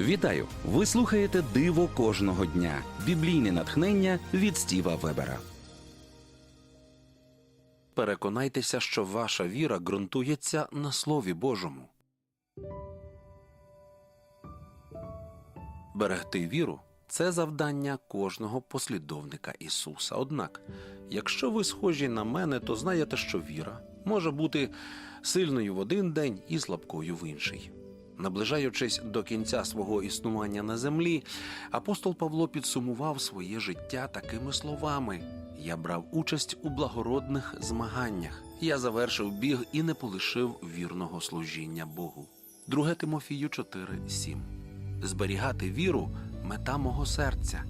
Вітаю! Ви слухаєте Диво кожного дня. Біблійне натхнення від Стіва Вебера. Переконайтеся, що ваша віра ґрунтується на Слові Божому. Берегти віру це завдання кожного послідовника Ісуса. Однак, якщо ви схожі на мене, то знаєте, що віра може бути сильною в один день і слабкою в інший. Наближаючись до кінця свого існування на землі, апостол Павло підсумував своє життя такими словами: Я брав участь у благородних змаганнях, я завершив біг і не полишив вірного служіння Богу. 2 Тимофію 4:7 Зберігати віру мета мого серця.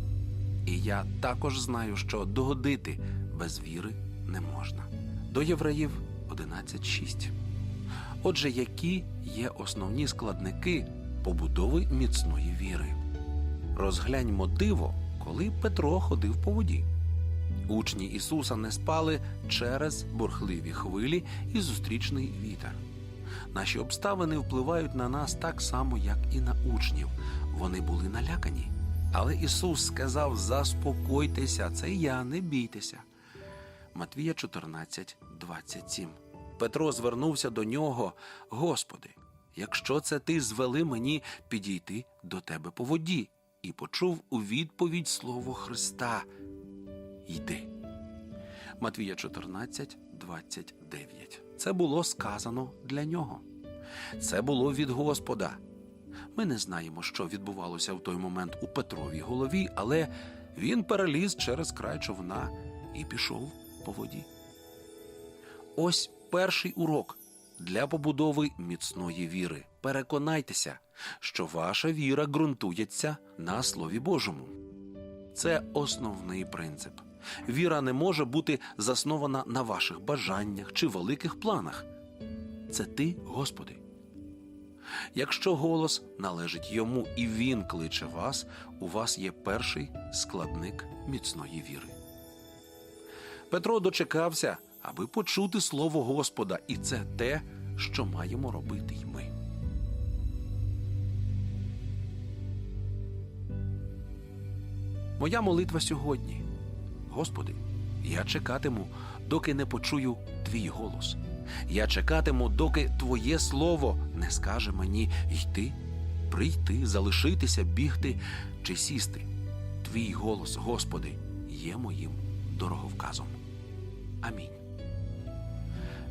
І я також знаю, що догодити без віри не можна. До євреїв 11.6. Отже, які є основні складники побудови міцної віри? Розгляньмо диво, коли Петро ходив по воді. Учні Ісуса не спали через бурхливі хвилі і зустрічний вітер. Наші обставини впливають на нас так само, як і на учнів. Вони були налякані. Але Ісус сказав: Заспокойтеся, це я, не бійтеся. Матвія 14, 27. Петро звернувся до нього, Господи, якщо це ти звели мені підійти до тебе по воді, і почув у відповідь слово Христа. Йди. Матвія 14, 29. Це було сказано для нього. Це було від Господа. Ми не знаємо, що відбувалося в той момент у Петровій голові, але він переліз через край човна і пішов по воді. Ось перший урок для побудови міцної віри. Переконайтеся, що ваша віра ґрунтується на Слові Божому. Це основний принцип. Віра не може бути заснована на ваших бажаннях чи великих планах. Це ти, Господи. Якщо голос належить йому і він кличе вас, у вас є перший складник міцної віри. Петро дочекався, аби почути слово Господа, і це те, що маємо робити й ми. Моя молитва сьогодні. Господи, я чекатиму, доки не почую твій голос. Я чекатиму, доки Твоє слово не скаже мені йти, прийти, залишитися, бігти чи сісти. Твій голос, Господи, є моїм дороговказом. Амінь.